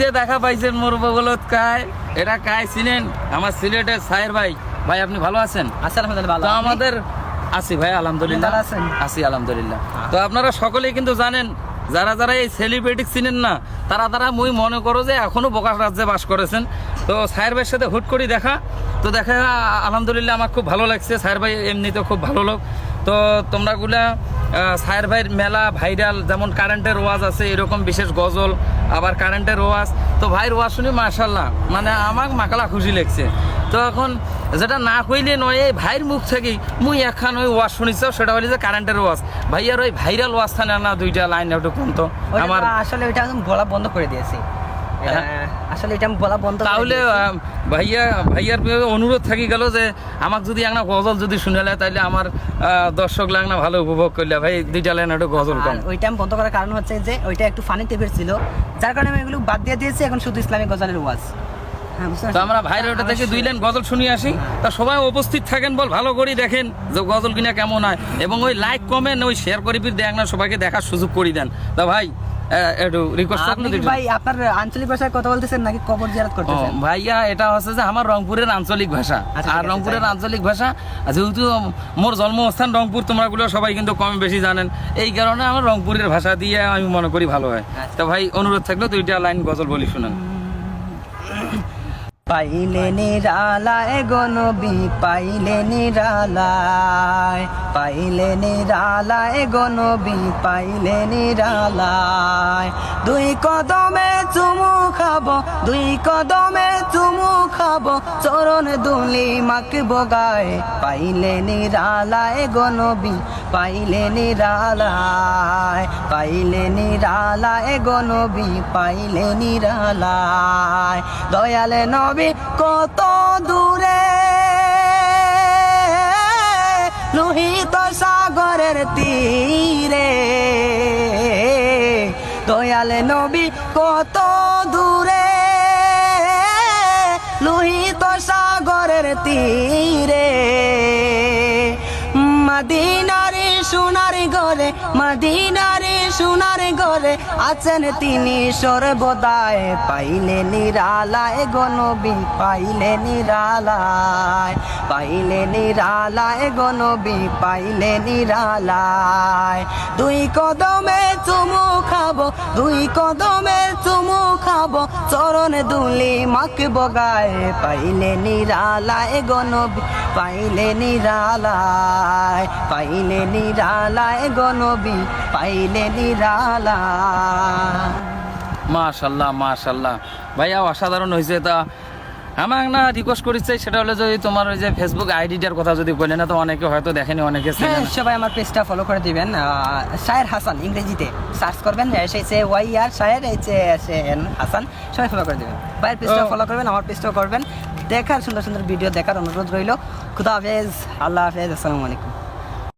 যে দেখা পাইছেন মোর বগলত কায় এটা কায় চিনেন আমার সিলেটের সাহের ভাই। ভাই আপনি ভালো আছেন? আলহামদুলিল্লাহ ভালো। তো আমাদের আছি ভাই আলহামদুলিল্লাহ। আছেন? আছি আলহামদুলিল্লাহ। তো আপনারা সকলেই কিন্তু জানেন যারা যারা এই সেলিব্রিটি চিনেন না তারা তারা মুই মনে করো যে এখনও বোকাশ রাজ্যে বাস করেছেন। তো সাহের ভাইয়ের সাথে হুট করি দেখা। তো দেখা আলহামদুলিল্লাহ আমার খুব ভালো লাগছে। সাহের ভাই এমনিতে খুব ভালো লোক। তো তোমরাগুলা সাহের ভাইয়ের মেলা ভাইরাল যেমন কারেন্টের ওয়াজ আছে এরকম বিশেষ গজল আবার কারেন্টের ওয়াজ। তো ভাইয়ের ওয়াজ শুনি মাশাল্লাহ মানে আমার মাকালা খুশি লাগছে। তো এখন যেটা না কইলে নয় এই ভাইয়ের মুখ থেকেই মুই একখান ওই ওয়াজ শুনিছ সেটা হলি যে কারেন্টের ওয়াজ। ভাইয়ার ওই ভাইরাল ওয়াজ থানে না দুইটা লাইন একটু কোন তো আমার আসলে ওইটা বলা বন্ধ করে দিয়েছি। আসলে এটা বলা বন্ধ তাহলে ভাইয়া ভাইয়ার অনুরোধ থাকি গেল যে আমাকে যদি একটা গজল যদি শুনেলে তাহলে আমার দর্শক লাগনা ভালো উপভোগ করলে। ভাই দুইটা লাইন একটু গজল কম। আর ওইটা আমি বন্ধ করার কারণ হচ্ছে যে ওইটা একটু ফানি টাইপের ছিল। যার কারণে আমি এগুলো বাদ দিয়ে দিয়েছি এখন শুধু ইসলামিক গজলের ওয়াজ। হ্যাঁ, তো আমরা ভাইয়ের ওটা থেকে দুই লাইন গজল শুনিয়ে আসি। তা সবাই উপস্থিত থাকেন বল ভালো করে দেখেন যে গজল কিনা কেমন হয়। এবং ওই লাইক কমেন্ট ওই শেয়ার করে দেখ না সবাইকে দেখার সুযোগ করে দেন। তা ভাই একটু রিকোয়েস্ট আপনি ভাই আপনার আঞ্চলিক ভাষায় কথা বলতেছেন নাকি কবর জিয়ারত করতেছেন? ভাইয়া এটা হচ্ছে যে আমার রংপুরের আঞ্চলিক ভাষা। আচ্ছা, আর রংপুরের আঞ্চলিক ভাষা যেহেতু মোর জন্মস্থান রংপুর তোমরাগুলো সবাই কিন্তু কম বেশি জানেন। এই কারণে আমার রংপুরের ভাষা দিয়ে আমি মনে করি ভালো হয়। আচ্ছা। তো ভাই অনুরোধ থাকল দুইটা লাইন গজল বলি শুনেন। পাইলে নিরালায় গনবি পাইলে নিরালায়। পাইলে নিরালায় গনবি পাইলে নিরালায়। দুই কদমে চুমু খাব, দুই কদমে চুমু খাব, চরণ দুলি মাক বগায় পাইলে নিরালায় গনবি পাইলে নিরালায় পাইলে নিরালায় গনবি পাইলে নিরালায়। দয়ালে নবী কত দূরে, লোহিত সাগরের তীরে। দয়ালে নবী কত দূরে, লোহিত সাগরের তীরে। মাদিনারে সোনার ঘরে মাদিনারে সোনার ঘরে আছেন তিনি সর্বদায় পাইলে নিরালায় গনবি পাইলে নিরালায় পাইলে নিরালায় গনবি পাইলে নিরালায় দুই কদমে চুমু খাব, দুই কদমে চুমু খাব, চরণে দুলি মাকে বগায় পাইলে নিরালায় গনবি পাইলে নিরালায় পাইলে নিরালায় গনবি পাইলে নিরালা মাশাল্লাহ মাশাল্লাহ। ভাইয়া, অসাধারণ হয়েছে তা। আমার না রিকোয়েস্ট করেছে সেটা হলো যদি তোমার ওই যে ফেসবুক আইডিটার কথা যদি বলে না তো অনেকে হয়তো দেখেনি অনেকে হ্যাঁ। সবাই আমার পেজটা ফলো করে দিবেন। শায়ের হাসান ইংরেজিতে। সার্চ করবেন এসেছে ওয়াই আর শায়ের এইচে এস এন হাসান সবাই ফলো করে দিবেন। ভাইয়ের পেজটা ফলো করবেন আমার পেজটাও করবেন। দেখার সুন্দর সুন্দর ভিডিও দেখার অনুরোধ রইল। খুদা হাফেজ আল্লাহ হাফেজ আসসালামু আলাইকুম।